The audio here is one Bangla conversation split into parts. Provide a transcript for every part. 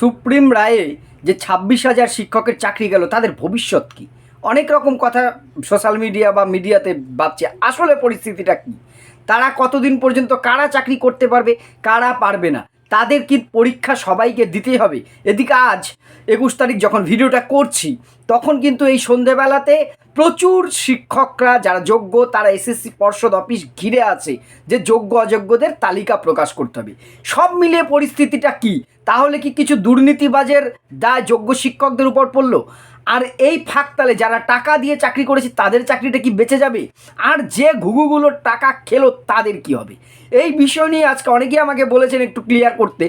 সুপ্রিম রায়ে যে ছাব্বিশ হাজার শিক্ষকের চাকরি গেল, তাদের ভবিষ্যৎ কি? অনেক রকম কথা সোশ্যাল মিডিয়া বা মিডিয়াতে ভাবছে, আসলে পরিস্থিতিটা কি? তারা কতদিন পর্যন্ত কারা চাকরি করতে পারবে, কারা পারবে না? তাদের কি পরীক্ষা সবাইকে দিতেই হবে? এদিকে আজ একুশ তারিখ যখন ভিডিওটা করছি, তখন কিন্তু এই সন্ধেবেলাতে প্রচুর শিক্ষকরা, যারা যোগ্য, তারা এসএসসি পর্ষদ অফিস ঘিরে আছে যে যোগ্য, অযোগ্যদের তালিকা প্রকাশ করতে হবে। সব মিলিয়ে পরিস্থিতিটা কি? তাহলে কি কিছু দুর্নীতিবাজের দায় যোগ্য শিক্ষকদের উপর পড়ল? আর এই ফাঁকতালে যারা টাকা দিয়ে চাকরি করেছে, তাদের চাকরিটা কি বেঁচে যাবে? আর যে ঘুঘুগুলোর টাকা খেলো, তাদের কি হবে? এই বিষয় নিয়ে আজকে অনেকেই আমাকে বলেছেন একটু ক্লিয়ার করতে।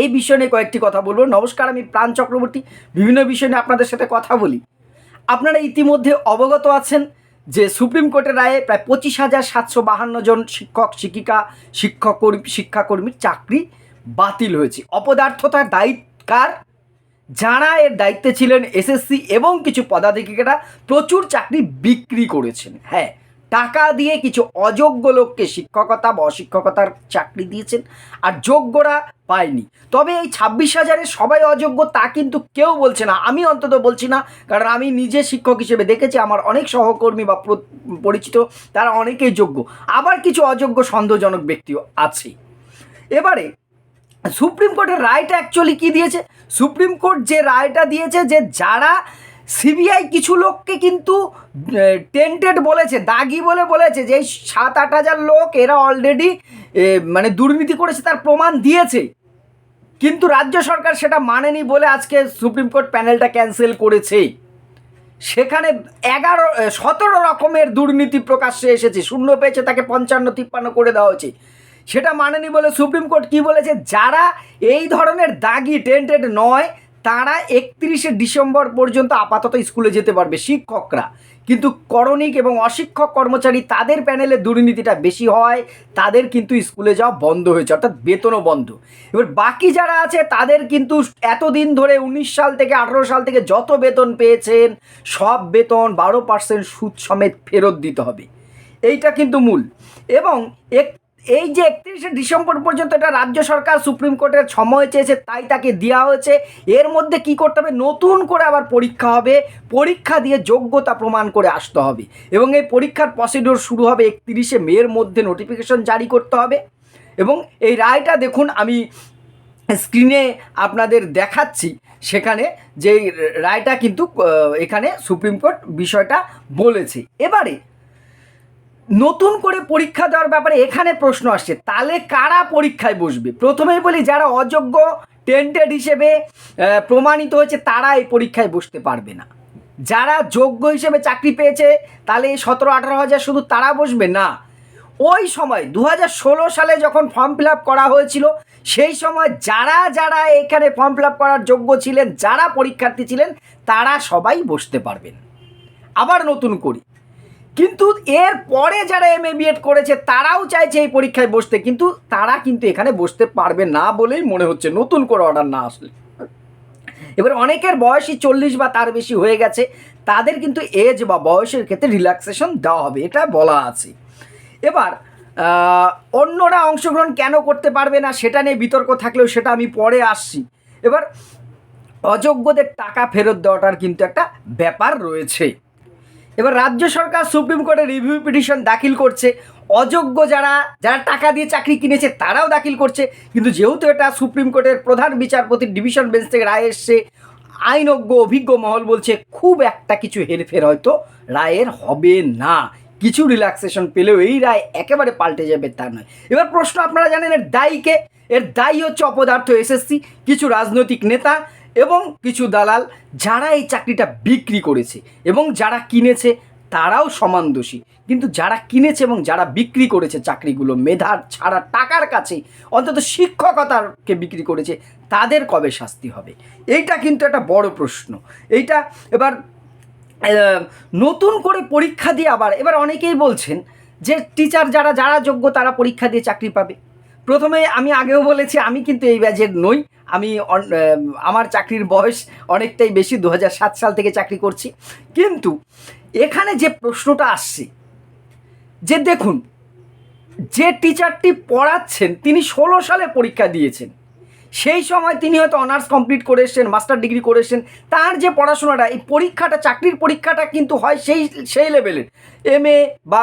এই বিষয় নিয়ে কয়েকটি কথা বলব। নমস্কার, আমি প্রাণ চক্রবর্তী। বিভিন্ন বিষয় নিয়ে আপনাদের সাথে কথা বলি। আপনারা ইতিমধ্যে অবগত আছেন যে সুপ্রিম কোর্টের রায়ে প্রায় পঁচিশ হাজার সাতশো বাহান্ন জন শিক্ষক, শিক্ষিকা শিক্ষক কর্মী শিক্ষাকর্মীর চাকরি বাতিল হয়েছে। অপদার্থতার দায়িত্বকার যারা এর দায়িত্বে ছিলেন এসএসসি এবং কিছু পদাধিকারীরা প্রচুর চাকরি বিক্রি করেছেন। হ্যাঁ টাকা দিয়ে কিছু অযোগ্য লোককে শিক্ষকতা বা অশিক্ষকতার চাকরি দিয়েছেন আর যোগ্যরা পায়নি। তবে এই ছাব্বিশ হাজারের সবাই অযোগ্য তা কিন্তু কেউ বলছে না। আমি অন্তত বলছি না, কারণ আমি নিজে শিক্ষক হিসেবে দেখেছি, আমার অনেক সহকর্মী বা পরিচিত, তারা অনেকেই যোগ্য। আবার কিছু অযোগ্য সন্দেহজনক ব্যক্তিও আছে। এবারে, সুপ্রিম কোর্টের রায়টা অ্যাকচুয়ালি কী দিয়েছে? সুপ্রিম কোর্ট যে রায়টা দিয়েছে যে যারা সিবিআই কিছু লোককে কিন্তু টেন্টেড বলেছে, দাগি বলে বলেছে যে সাত আট হাজার লোক এরা অলরেডি মানে দুর্নীতি করেছে, তার প্রমাণ দিয়েছে। কিন্তু রাজ্য সরকার সেটা মানেনি বলে আজকে সুপ্রিম কোর্ট প্যানেলটা ক্যান্সেল করেছে। সেখানে এগারো সতেরো রকমের দুর্নীতি প্রকাশ্যে এসেছে। শূন্য পেয়েছে তাকে পঞ্চান্ন, তিপ্পান্ন করে দেওয়া হয়েছে। সেটা মানেনি বলে সুপ্রিম কোর্ট কি বলেছে? যারা এই ধরনের দাগি টেন্টেড নয় তারা একত্রিশে ডিসেম্বর পর্যন্ত আপাতত স্কুলে যেতে পারবে শিক্ষকরা। কিন্তু করণিক এবং অশিক্ষক কর্মচারী তাদের প্যানেলে দুর্নীতিটা বেশি হয় তাদের কিন্তু স্কুলে যাওয়া বন্ধ হয়েছে, অর্থাৎ বেতনও বন্ধ। এবার বাকি যারা আছে, তাদের কিন্তু এতদিন ধরে উনিশ সাল থেকে আঠেরো সাল থেকে যত বেতন পেয়েছেন, সব বেতন বারো পার্সেন্ট সুদ সমেত ফেরত দিতে হবে। এইটা কিন্তু মূল। এবং এক এই যে একত্রিশে ডিসেম্বর পর্যন্ত এটা রাজ্য সরকার সুপ্রিম কোর্টের সময় চেয়েছে, তাই তাকে দেওয়া হয়েছে। এর মধ্যে কি করতে হবে? নতুন করে আবার পরীক্ষা হবে। পরীক্ষা দিয়ে যোগ্যতা প্রমাণ করে আসতে হবে। এবং এই পরীক্ষার প্রসিডিওর শুরু হবে একত্রিশে মের মধ্যে নোটিফিকেশন জারি করতে হবে। এবং এই রায়টা দেখুন, আমি স্ক্রিনে আপনাদের দেখাচ্ছি। সেখানে যে রায়টা কিন্তু এখানে সুপ্রিম কোর্ট বিষয়টা বলেছে। এবারে নতুন করে পরীক্ষা দেওয়ার ব্যাপারে এখানে প্রশ্ন আসছে। তাহলে কারা পরীক্ষায় বসবে? প্রথমেই বলি, যারা অযোগ্য টেন্টেড হিসেবে প্রমাণিত হয়েছে, তারা এই পরীক্ষায় বসতে পারবে না। যারা যোগ্য হিসেবে চাকরি পেয়েছে, তাহলে এই সতেরো, আঠারো হাজার শুধু তারা বসবে? না। ওই সময় দু হাজার ষোলো সালে যখন ফর্ম ফিল করা হয়েছিল, সেই সময় যারা যারা এখানে ফর্ম ফিল করার যোগ্য ছিলেন, যারা পরীক্ষার্থী ছিলেন, তারা সবাই বসতে পারবেন। আবার নতুন করি কিন্তু এর পরে যারা এম করেছে, তারাও চাইছে এই পরীক্ষায় বসতে। কিন্তু তারা কিন্তু এখানে বসতে পারবে না বলেই মনে হচ্ছে, নতুন করে অর্ডার না আসলে। এবার অনেকের বয়সই চল্লিশ বা তার বেশি হয়ে গেছে, তাদের কিন্তু এজ বা বয়সের ক্ষেত্রে রিল্যাক্সেশন দেওয়া হবে, এটা বলা আছে। এবার অন্যরা অংশগ্রহণ কেন করতে পারবে না, সেটা নিয়ে বিতর্ক থাকলেও সেটা আমি পরে আসছি। এবার, অযোগ্যদের টাকা ফেরত দেওয়াটার কিন্তু একটা ব্যাপার রয়েছে। এবার রাজ্য সরকার সুপ্রিম কোর্টে রিভিউ পিটিশন দাখিল করছে। অযোগ্য যারা যারা টাকা দিয়ে চাকরি কিনেছে, তারাও দাখিল করছে। কিন্তু যেহেতু এটা সুপ্রিম কোর্টের প্রধান বিচারপতির ডিভিশন বেঞ্চ থেকে রায় এসছে, আইনজ্ঞ, অভিজ্ঞ মহল বলছে, খুব একটা কিছু হেরফের হয়তো রায়ের হবে না। কিছু রিল্যাক্সেশন পেলেও এই রায় একেবারে পাল্টে যাবে তা নয়। এবার প্রশ্ন আপনারা জানেন, এর দায়ীকে? এর দায়ী হচ্ছে অপদার্থ এসএসসি, কিছু রাজনৈতিক নেতা এবং কিছু দালাল যারা এই চাকরিটা বিক্রি করেছে এবং যারা কিনেছে তারাও সমান দোষী। কিন্তু যারা কিনেছে এবং যারা বিক্রি করেছে চাকরিগুলো, মেধার ছাড়া টাকার কাছে, অন্তত শিক্ষকতাকে বিক্রি করেছে, তাদের কবে শাস্তি হবে? এইটা কিন্তু একটা বড় প্রশ্ন। এইটা এবার নতুন করে পরীক্ষা দিয়ে আবার, এবার অনেকেই বলছেন যে টিচার যারা যারা যোগ্য তারা পরীক্ষা দিয়ে চাকরি পাবে। প্রথমে আমি আগেও বলেছি, আমি কিন্তু এই ব্যাচের নই। আমি আমার চাকরির বয়স অনেকটাই বেশি দু সাল থেকে চাকরি করছি। কিন্তু এখানে যে প্রশ্নটা আসছে, যে দেখুন, যে টিচারটি পড়াচ্ছেন, তিনি ষোলো সালে পরীক্ষা দিয়েছেন। সেই সময় তিনি হয়তো অনার্স কমপ্লিট করে এসছেন মাস্টার ডিগ্রি করে এসছেন। তার যে পড়াশোনাটা, এই পরীক্ষাটা, চাকরির পরীক্ষাটা কিন্তু হয় সেই সেই লেভেলের এম এ বা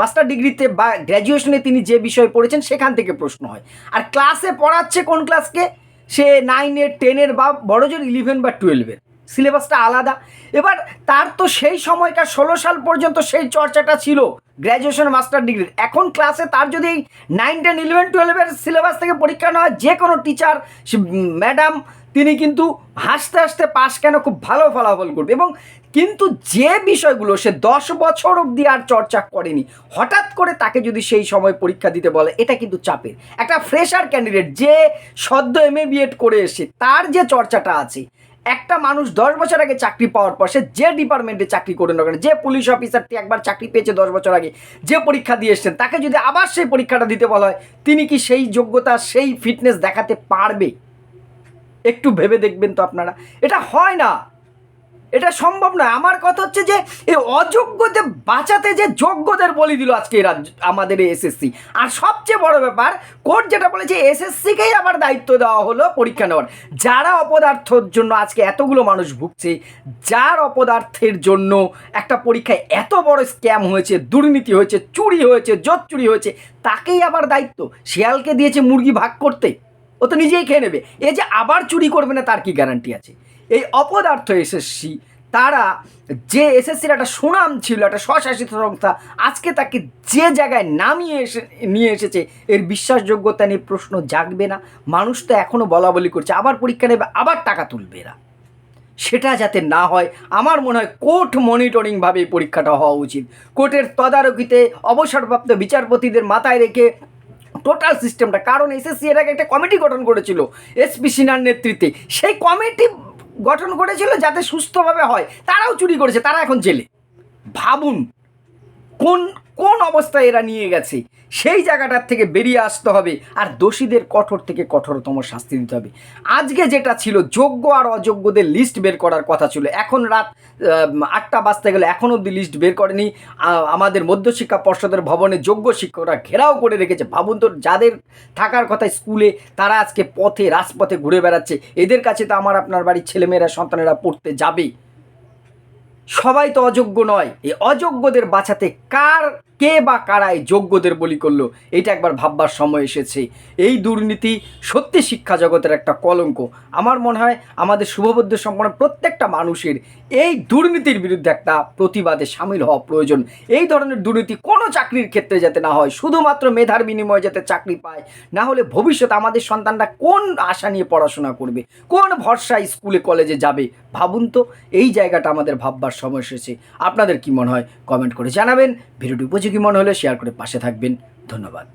মাস্টার ডিগ্রিতে বা গ্র্যাজুয়েশনে তিনি যে বিষয়ে পড়েছেন, সেখান থেকে প্রশ্ন হয়। আর ক্লাসে পড়াচ্ছে কোন ক্লাসকে সে নাইনের টেনের বা বড় জোর ইলেভেন বা টুয়েলভের সিলেবাসটা আলাদা। এবার তার তো সেই সময়কার ষোলো সাল পর্যন্ত সেই চর্চাটা ছিল গ্র্যাজুয়েশন মাস্টার ডিগ্রির এখন ক্লাসে তার যদি নাইন টেন ইলেভেন টুয়েলভের সিলেবাস থেকে পরীক্ষা নেওয়া যে কোনো টিচার ম্যাডাম তিনি কিন্তু হাসতে হাসতে পাশ কেন? খুব ভালো ফলাফল করবে। এবং কিন্তু যে বিষয়গুলো সে দশ বছর অবধি আর চর্চা করেনি, হঠাৎ করে তাকে যদি সেই সময় পরীক্ষা দিতে বলে, এটা কিন্তু চাপের। একটা ফ্রেশার ক্যান্ডিডেট যে সদ্য এম এ করে এসে, তার যে চর্চাটা আছে একটা মানুষ দশ বছর আগে চাকরি পাওয়ার পর সে যে ডিপার্টমেন্টে চাকরি করে না যে পুলিশ অফিসারটি একবার চাকরি পেয়েছে দশ বছর আগে, যে পরীক্ষা দিয়ে এসছেন, তাকে যদি আবার সেই পরীক্ষাটা দিতে বলা হয়, তিনি কি সেই যোগ্যতা, সেই ফিটনেস দেখাতে পারবে? একটু ভেবে দেখবেন তো আপনারা। এটা হয় না। এটা সম্ভব নয়। আমার কথা হচ্ছে যে, এই অযোগ্যদের বাঁচাতে যে যোগ্যদের বলি দিল আজকে এরা আমাদের এই এসএসসি আর সবচেয়ে বড় ব্যাপার, কোর্ট যেটা বলেছে এসএসসিকেই আবার দায়িত্ব দেওয়া হলো পরীক্ষা নেওয়ার। যারা অপদার্থর জন্য আজকে এতগুলো মানুষ ভুগছে, যার অপদার্থের জন্য একটা পরীক্ষায় এত বড় স্ক্যাম হয়েছে, দুর্নীতি হয়েছে, চুরি হয়েছে জোর চুরি হয়েছে, তাকেই আবার দায়িত্ব। শিয়ালকে দিয়েছে মুরগি ভাগ করতে। ও তো নিজেই খেয়ে নেবে। এ যে আবার চুরি করবে না, তার কি গ্যারান্টি আছে? এই অপদার্থ এসএসসি তারা যে এসএসসির একটা সুনাম ছিল, একটা স্বশাসিত সংস্থা, আজকে তাকে যে জায়গায় নামিয়ে এসে, নিয়ে এসেছে, এর বিশ্বাসযোগ্যতা নিয়ে প্রশ্ন জাগবে না। মানুষ তো এখনও বলা বলি করছে, আবার পরীক্ষা নেবে, আবার টাকা তুলবে না সেটা যাতে না হয়, আমার মনে হয় কোর্ট মনিটরিংভাবে এই পরীক্ষাটা হওয়া উচিত। কোর্টের তদারকিতে অবসরপ্রাপ্ত বিচারপতিদের মাথায় রেখে টোটাল সিস্টেমটা কারণ এসএসসি এর আগে একটা কমিটি গঠন করেছিল এসপি সিনহার নেতৃত্বে। সেই কমিটি গঠন করেছিল যাতে সুস্থভাবে হয়। তারাও চুরি করেছে, তারা এখন জেলে। ভাবুন, কোন কোন অবস্থায় এরা নিয়ে গেছে? সেই জায়গাটার থেকে বেরিয়ে আসতে হবে আর দোষীদের কঠোর থেকে কঠোরতম শাস্তি দিতে হবে। আজকে যেটা ছিল যোগ্য আর অযোগ্যদের লিস্ট বের করার কথা ছিল। এখন রাত আটটা বাজতে গেলে এখন অবধি লিস্ট বের করেনি। আমাদের মধ্যশিক্ষা পর্ষদের ভবনে যোগ্য শিক্ষকরা ঘেরাও করে রেখেছে। ভাবুন তো, যাদের থাকার কথা স্কুলে, তারা আজকে পথে, রাজপথে ঘুরে বেড়াচ্ছে। এদের কাছে তো আমার আপনার বাড়ির ছেলেমেয়েরা, সন্তানেরা পড়তে যাবে। সবাই তো অযোগ্য নয়। এই অযোগ্যদের বাঁচাতে কার কে বা কারা এই যোগ্যদের বলি করল, এটা একবার ভাববার সময় এসেছে। এই দুর্নীতি সত্যি শিক্ষা জগতের একটা কলঙ্ক। আমার মনে হয় আমাদের শুভবদ্ধ সম্পন্ন প্রত্যেকটা মানুষের এই দুর্নীতির বিরুদ্ধে একটা প্রতিবাদে সামিল হওয়া প্রয়োজন। এই ধরনের দুর্নীতি কোনো চাকরির ক্ষেত্রে যাতে না হয়, শুধুমাত্র মেধার বিনিময়ে যাতে চাকরি পায়, না হলে ভবিষ্যতে আমাদের সন্তানরা কোন আশা নিয়ে পড়াশোনা করবে, কোন ভরসা স্কুলে, কলেজে যাবে? ভাবুন তো, এই জায়গাটা আমাদের ভাববার সময় এসেছে। আপনাদের কি মনে হয়, কমেন্ট করে জানাবেন। ভিডিওটি উপযোগী মনে হলে শেয়ার করে পাশে থাকবেন। ধন্যবাদ।